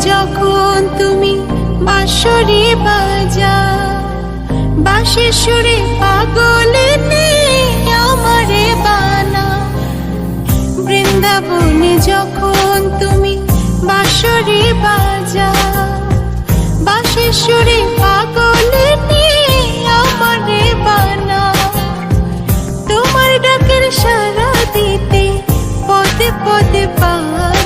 যখন তুমি বাঁশরি বাজা বাঁশের সুরে পাগলে আমারে বানা বৃন্দাবনে যখন তুমি বাঁশরি বাজা বাঁশের সুরে পাগলে আমারে বানা তোমার ডাকের সারা দিতে পদে পদে বাধা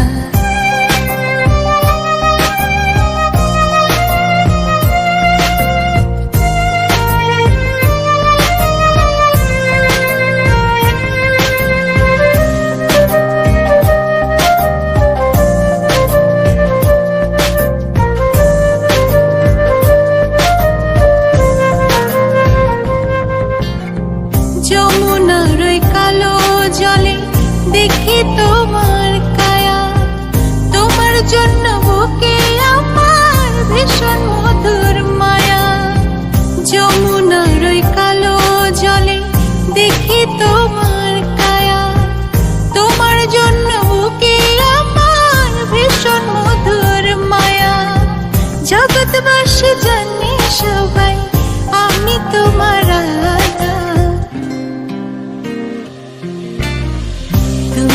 দেখি তোমার কায়া। তোমার জন্য বুকে আমার ভীষণ মধুর মায়া। যমুনার ওই কালো জলে দেখি তোমার